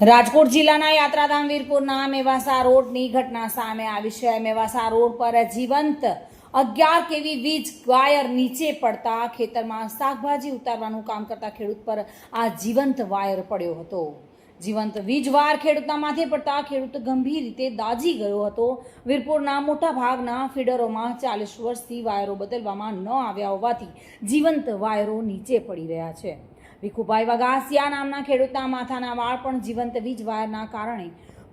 રાજકોટ જિલ્લાના યાત્રાધામ વીરપુરના મેવાસા રોડની ઘટના સામે આવી છે. મેવાસા રોડ પર જીવંત અગિયાર કેવી વીજ વાયર નીચે પડતા ખેતરમાં શાકભાજી ઉતારવાનું કામ કરતા ખેડૂત પર આ જીવંત વાયર પડ્યો હતો. જીવંત વીજ વાયર ખેડૂતના માથે પડતા ખેડૂત ગંભીર રીતે દાઝી ગયો હતો. વીરપુરના મોટા ભાગના ફીડરોમાં ચાલીસ વર્ષથી વાયરો બદલવામાં ન આવ્યા હોવાથી જીવંત વાયરો નીચે પડી રહ્યા છે. ભીખુભાઈ વગાસિયા નામના ખેડૂતના માથાના વાળ પણ જીવંત વીજવાયરના કારણે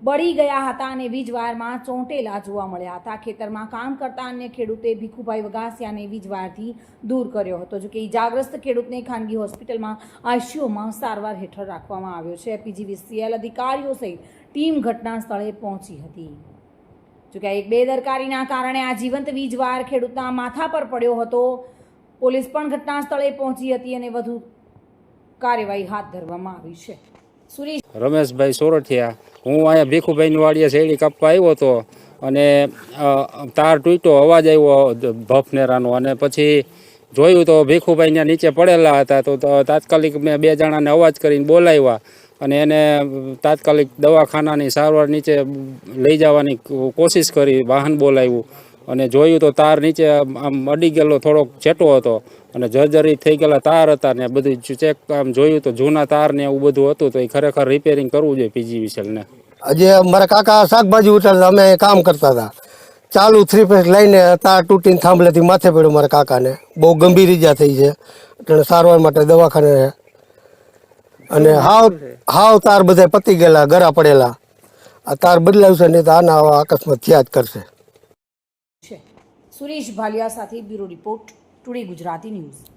બળી ગયા હતા અને વીજવાયરમાં ચોંટેલા જોવા મળ્યા હતા. ખેતરમાં કામ કરતા અન્ય ખેડૂતે ભીખુભાઈ વગાસિયાને વીજ વાયરથી દૂર કર્યો હતો. જોકે ઇજાગ્રસ્ત ખેડૂતને ખાનગી હોસ્પિટલમાં આઈસીયુમાં સારવાર હેઠળ રાખવામાં આવ્યો છે. પીજીવીસીએલ અધિકારીઓ સહિત ટીમ ઘટના સ્થળે પહોંચી હતી. જોકે એક બેદરકારીના કારણે આ જીવંત વીજવાયર ખેડૂતના માથા પર પડ્યો હતો. પોલીસ પણ ઘટના સ્થળે પહોંચી હતી અને વધુ કાર્યવાહી હાથ ધરવામાં આવી છે. રમેશભાઈ સોરઠિયા, હું અહીંયા ભીખુભાઈની વાડીએ શેરડી કાપવા આવ્યો હતો અને તાર તૂટ્યો, અવાજ આવ્યો ભફનેરાનો અને પછી જોયું તો ભીખુભાઈ ત્યાં નીચે પડેલા હતા તો તાત્કાલિક મેં બે જણાને અવાજ કરીને બોલાવ્યા અને એને તાત્કાલિક દવાખાનાની સારવાર નીચે લઈ જવાની કોશિશ કરી, વાહન બોલાવ્યું. અને જોયું તો તાર નીચે આમ અડી ગયેલો, થોડોક છેટો હતો. અને જર્જરી થઈ ગયેલા તાર હતા ને બધું ચેક આમ જોયું તો જૂના તાર ને એવું બધું હતું તો એ ખરેખર રિપેરિંગ કરવું જોઈએ પીજી ને. આજે મારા કાકા શાકભાજી ઉતારતા, અમે કામ કરતા હતા. ચાલુ થ્રી ફેસ લઈને તાર તૂટીને થાંભલેથી માથે પડ્યો મારા કાકાને. બહુ ગંભીર ઈજા થઈ છે. એટલે સારવાર માટે દવાખાને અને હાવ હાવ તાર બધા પતી ગયેલા, ગરા પડેલા. આ તાર બદલાવશે નહીં તો આના આવા અકસ્માત થયા જ કરશે. છે. સુરેશ ભાલિયા સાથે bureau report today Gujarati news.